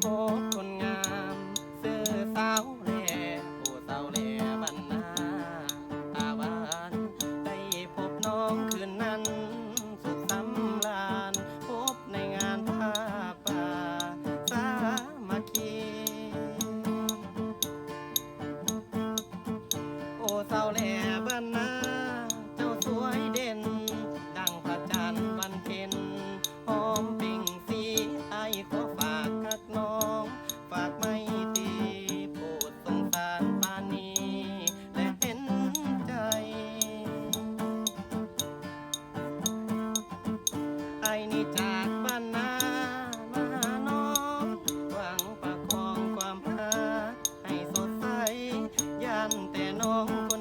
พบคนงามเสื้อสาวแหล่ผู้สาวแหล่บรรนาตาวานได้พบน้องคืนนั้น สุขสำราญพบในงานผ้าป่าสามาคีโอ้สาวแล่ ในี่จากบ้านนามาหน้องหวังประคองความหาให้สดใสยันแต่น้อง